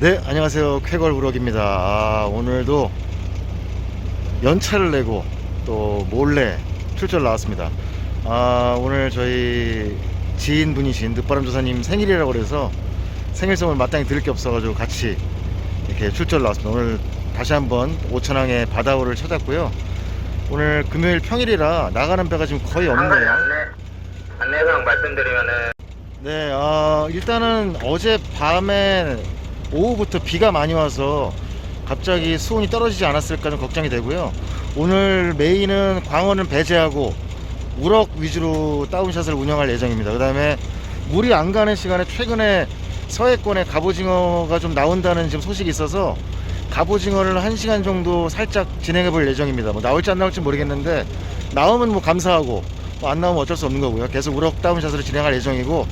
네, 안녕하세요. 쾌걸 우럭입니다. 아, 오늘도 연차를 내고 또 몰래 출전 나왔습니다. 아, 오늘 저희 지인분이신 늦바람 조사님 생일이라고 그래서 생일 선물 마땅히 드릴 게 없어가지고 같이 이렇게 출전 나왔습니다. 오늘 다시 한번 오천항의 바다오를 찾았고요. 오늘 금요일 평일이라 나가는 배가 지금 거의 한 가지 없네요. 안내, 안내사항 말씀드리면은 네, 어, 일단은 어제 밤에 오후부터 비가 많이 와서 갑자기 수온이 떨어지지 않았을까 좀 걱정이 되고요. 오늘 메인은 광어는 배제하고 우럭 위주로 다운샷을 운영할 예정입니다. 그 다음에 물이 안 가는 시간에 최근에 서해권에 갑오징어가 좀 나온다는 지금 소식이 있어서 갑오징어를 한 시간 정도 살짝 진행해 볼 예정입니다. 뭐 나올지 안 나올지 모르겠는데 나오면 뭐 감사하고 뭐 안 나오면 어쩔 수 없는 거고요. 계속 우럭 다운샷으로 진행할 예정이고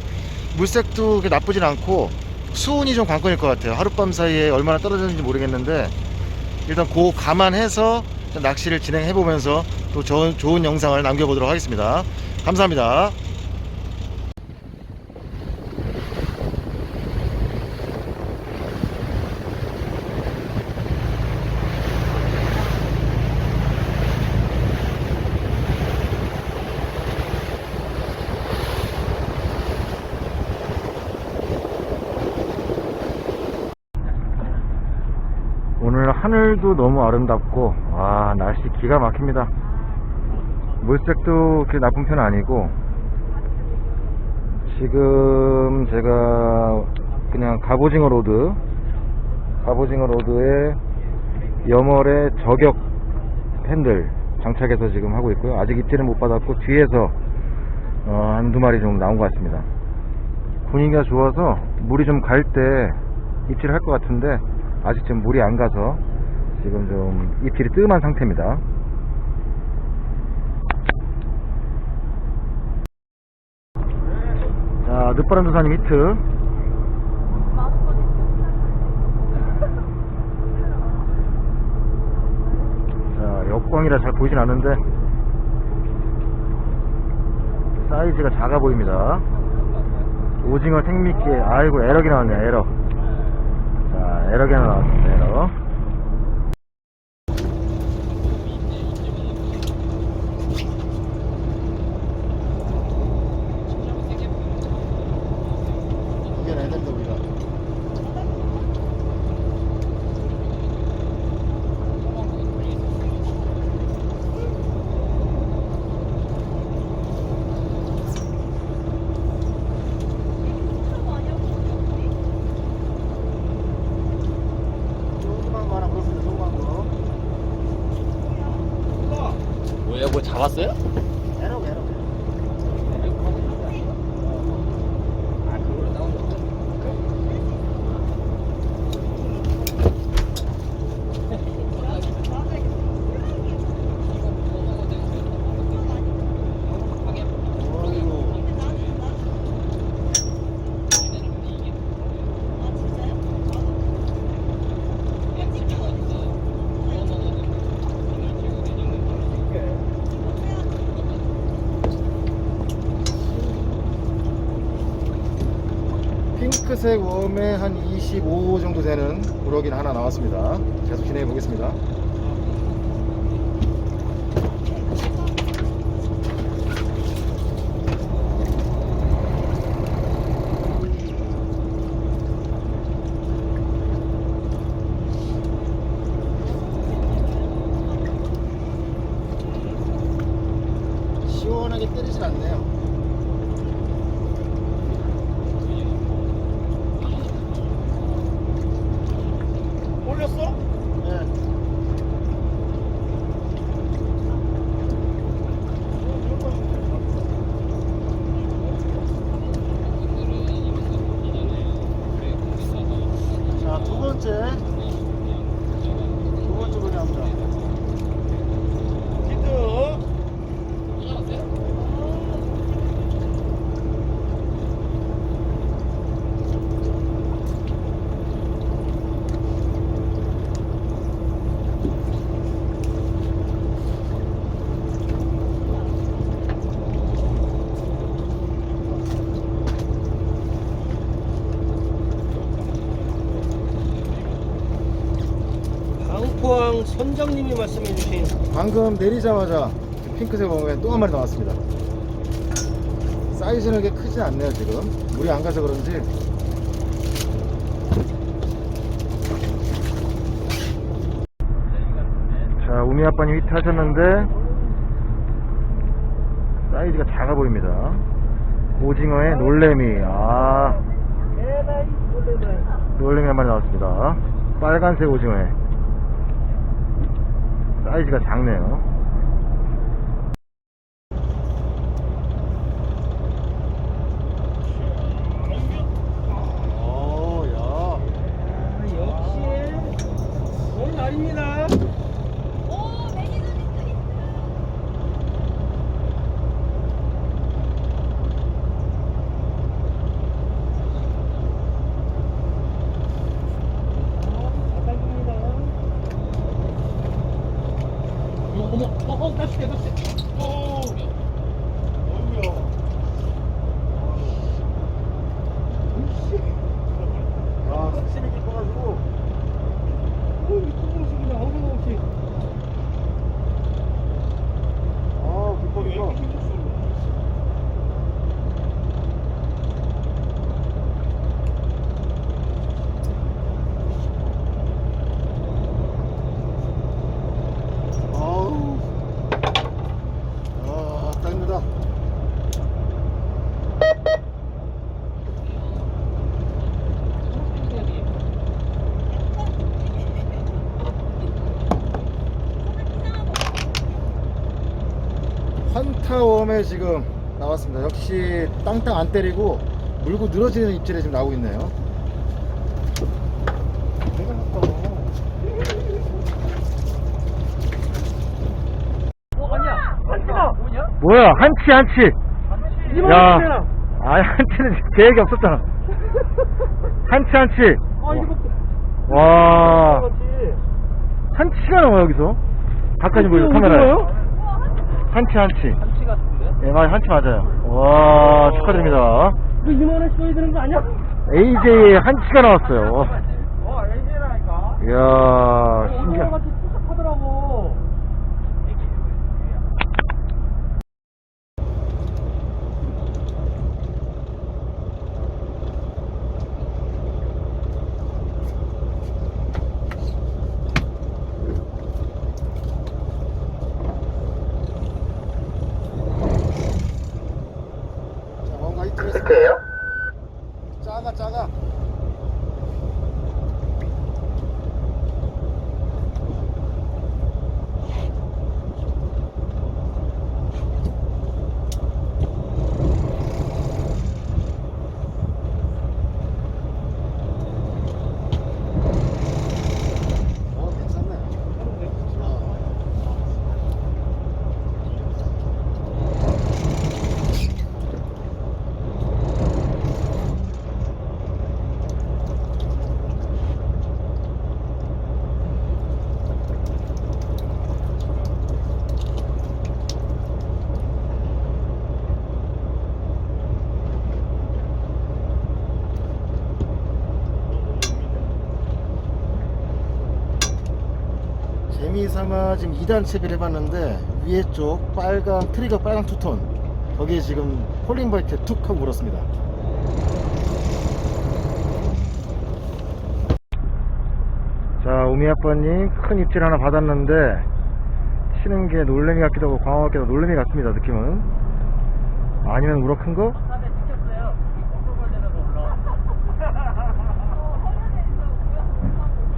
물색도 나쁘진 않고 수온이 좀 관건일 것 같아요. 하룻밤 사이에 얼마나 떨어졌는지 모르겠는데 일단 그 감안해서 낚시를 진행해 보면서 또 좋은 영상을 남겨보도록 하겠습니다. 감사합니다. 오늘 하늘도 너무 아름답고 와 날씨 기가 막힙니다. 물색도 그렇게 나쁜 편은 아니고 지금 제가 그냥 갑오징어 로드 갑오징어 로드에 염월의 저격 팬들 장착해서 지금 하고 있고요. 아직 입질은 못 받았고 뒤에서 어, 한두 마리 좀 나온 것 같습니다. 분위기가 좋아서 물이 좀 갈 때 입질을 할것 같은데 아직 지금 물이 안 가서 지금 좀 입질이 뜸한 상태입니다. 자, 늦바람 조사님 히트. 자, 역광이라 잘 보이진 않는데 사이즈가 작아 보입니다. 오징어 생미끼에 아이고 에러기 나왔네 에러. 자, 에러기 나왔습니다, 에러. 이겨내야 된다, 우리가. 조그만 거 하나 그렇습니다, 조그만 거. 뭐야 뭐 잡았어요? 에러, 에러. 아 그걸로 나온 거 어이구. 핑크색 웜에 한 25 정도 되는 우럭이 하나 나왔습니다. 계속 진행해 보겠습니다. 포항 선장님이 말씀해 주신 방금 내리자마자 핑크색 어묵에 또 한 마리 나왔습니다. 사이즈는 그렇게 크지 않네요 지금. 물이 안 가서 그런지. 자 우미 아빠님 히트 하셨는데 사이즈가 작아 보입니다. 오징어의 놀래미. 아 놀래미 한 마리 나왔습니다. 빨간색 오징어에 사이즈가 작네요. 오, 야. 역시 오늘 날입니다. 오, 매니저님 또 있어. 바닥입니다. 어머 어머 어, 어, 깜짝이야 깜짝이야. 어. 아, 수심이 깊어가지고. 오, 이 콩콩식이다 콩콩식. 아, 깊어, 깊어. 아우. 아, 딱입니다. 환타웜에 지금 나왔습니다. 역시 땅땅 안 때리고 물고 늘어지는 입질에 지금 나오고 있네요. 뭐야 한치 한치 이만 야. 아니 한치는 계획이 없었잖아 한치 한치 와. 한치가 나와 여기서 가까이 보여 카메라에 한치 한치 한치 같은데? 예 맞아 한치 맞아요 와 축하드립니다 이거 2만 원씩 써야 되는 거 아니야? AJ 한치가 나왔어요 어 LG라니까. 이야 신기하 같이 투석하더라고. 자 뭔가 히트를 어떻게요? 작아 작아 어 괜찮네 재미삼아 지금 2단 채비를 해봤는데 위에 쪽 빨간 트리거 빨간 투톤. 거기에 지금 폴링버이트 툭 하고 물었습니다. 자 우미 아빠님 큰 입질 하나 받았는데 치는 게 놀래미 같기도 하고 광어 같기도 하고 놀래미 같습니다 느낌은. 아니면 우럭 큰 거?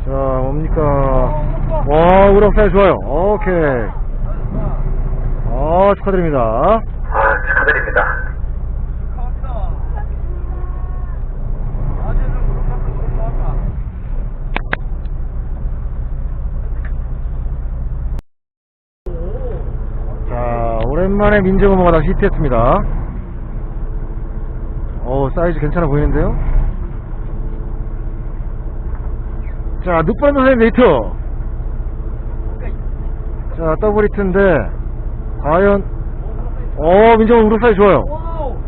자 뭡니까 와 우럭 사이 좋아요. 오케이. 아 축하드립니다. 아, 축하드립니다. 자 오랜만에 민정어머가 다시 히트했습니다. 어 사이즈 괜찮아 보이는데요? 자 늑바람 선생님 네이트 자 더블 히트인데 과연 어 민정어 우럭 사이즈 좋아요.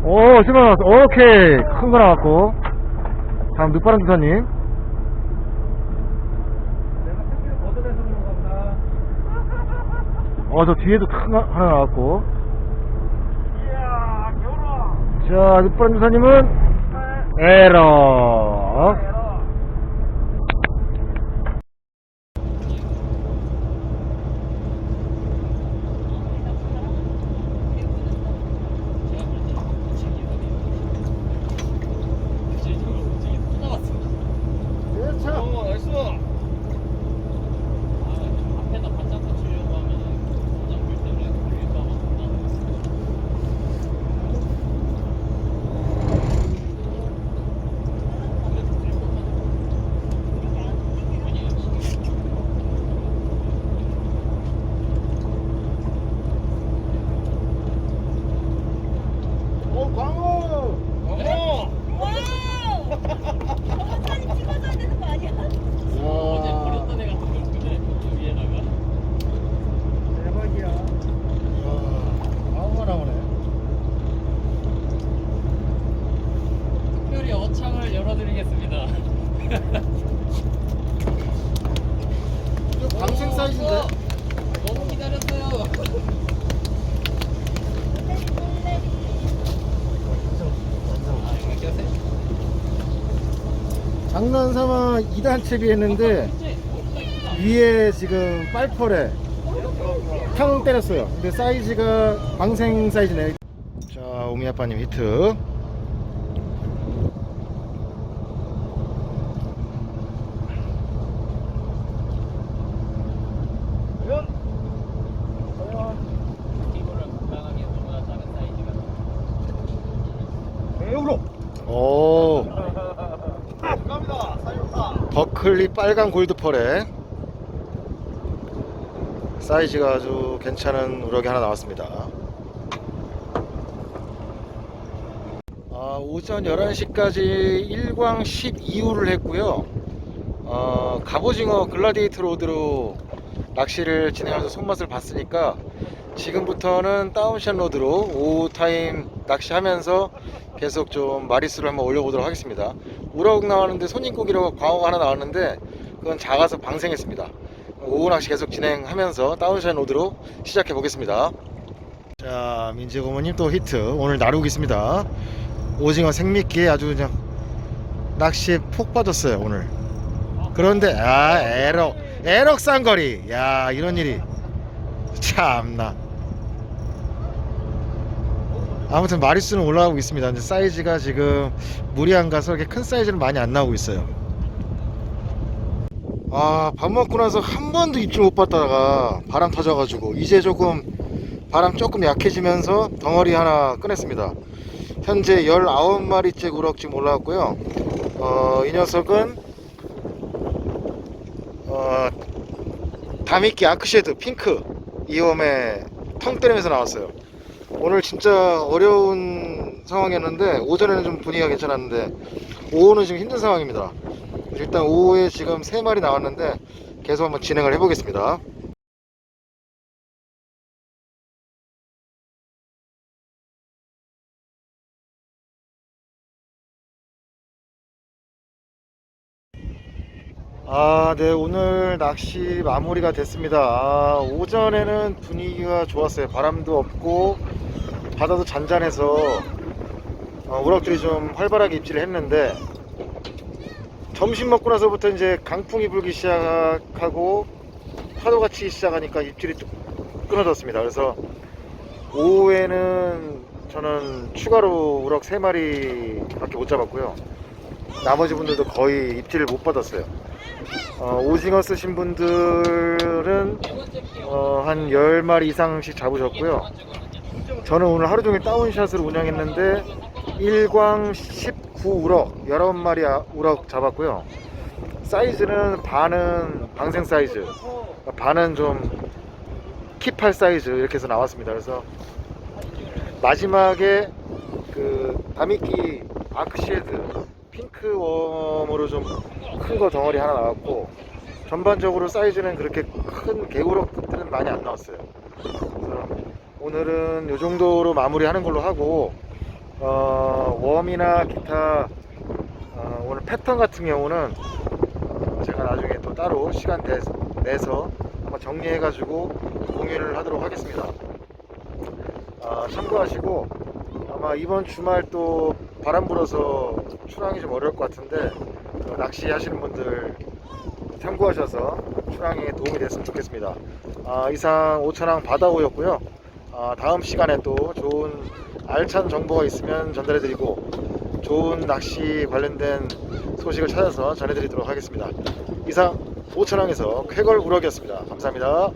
오 실버 나왔어 오케이 큰 거 나왔고 다음 늑바람 주사님 내가 새끼를 걷어내서 그런가 어, 저 뒤에도 큰 거 하나 나왔고. 자, 육바람 주사님은 에러. 어, 나이스. 앞에다 반짝 붙이려고 하면 반짝 불 때문에 걸릴까 봐. 어, 광호! 어머! 와우! 저거 사진 찍어줘야 되는 거 아니야? 어제 버렸던 애 같은 거 같은데 그 위에다가 대박이야. 와, 광호가 나오네. 특별히 어창을 열어드리겠습니다. 이거 방생 사이즈인데? 어, 너무 기다렸어요. 장난삼아 2단 채비 했는데 위에 지금 빨펄에 탕 때렸어요. 근데 사이즈가 방생 사이즈네. 자, 오미 아빠님 히트. 이거를 건강하게 너무나 작은 사이즈가. 오. 버클리 빨간 골드펄에 사이즈가 아주 괜찮은 우럭이 하나 나왔습니다. 아, 오전 11시까지 1광 12후를 했고요. 어, 갑오징어 글라디에이터 로드로 낚시를 진행하면서 손맛을 봤으니까 지금부터는 다운샷 로드로 오후 타임 낚시하면서 계속 좀 마리수를 한번 올려보도록 하겠습니다. 우럭 나왔는데 손님고기로 광어가 하나 나왔는데 그건 작아서 방생했습니다. 오후 낚시 계속 진행하면서 다운샷 로드로 시작해 보겠습니다. 자 민재 고모님 또 히트 오늘 나르고 있습니다. 오징어 생미끼에 아주 그냥 낚시에 폭 빠졌어요 오늘. 그런데 아 에럭 에럭 쌍거리 야 이런 일이 참나 아무튼 마리수는 올라가고 있습니다. 근데 사이즈가 지금 안 가서 이렇게 큰 사이즈는 많이 안 나오고 있어요. 아 밥 먹고 나서 한 번도 입질 못 받다가 바람 터져가지고 이제 조금 바람 조금 약해지면서 덩어리 하나 꺼냈습니다. 현재 19마리째 우럭 지금 올라왔고요. 어, 이 녀석은 어, 다미끼 아크쉐드 핑크 이홈에 텅 때리면서 나왔어요. 오늘 진짜 어려운 상황이었는데 오전에는 좀 분위기가 괜찮았는데 오후는 지금 힘든 상황입니다. 일단 오후에 지금 세 마리 나왔는데 계속 한번 진행을 해보겠습니다. 아, 네, 오늘 낚시 마무리가 됐습니다. 아, 오전에는 분위기가 좋았어요. 바람도 없고, 바다도 잔잔해서, 어, 우럭들이 좀 활발하게 입질을 했는데, 점심 먹고 나서부터 이제 강풍이 불기 시작하고, 파도가 치기 시작하니까 입질이 좀 끊어졌습니다. 그래서, 오후에는 저는 추가로 우럭 3마리 밖에 못 잡았고요. 나머지 분들도 거의 입질을 못 받았어요. 어, 오징어 쓰신 분들은 어, 한 10마리 이상씩 잡으셨고요. 저는 오늘 하루 종일 다운샷을 운영했는데 1광 19 우럭 19마리 아- 우럭 잡았고요. 사이즈는 반은 방생 사이즈, 반은 좀 킵할 사이즈 이렇게 해서 나왔습니다. 그래서 마지막에 그 다미끼 아크시드 핑크 웜으로 좀 큰 거 덩어리 하나 나왔고 전반적으로 사이즈는 그렇게 큰 개우럭들은 많이 안 나왔어요. 그래서 오늘은 이 정도로 마무리하는 걸로 하고 어, 웜이나 기타 어, 오늘 패턴 같은 경우는 어, 제가 나중에 또 따로 시간 내, 내서 한번 정리해가지고 공유를 하도록 하겠습니다. 아, 참고하시고 아마 이번 주말 또 바람 불어서 출항이 좀 어려울 것 같은데 어, 낚시 하시는 분들 참고하셔서 출항에 도움이 됐으면 좋겠습니다. 아, 이상 오천항 바다오였고요. 아, 다음 시간에 또 좋은 알찬 정보가 있으면 전달해드리고 좋은 낚시 관련된 소식을 찾아서 전해드리도록 하겠습니다. 이상 오천항에서 쾌걸 우럭이었습니다. 감사합니다.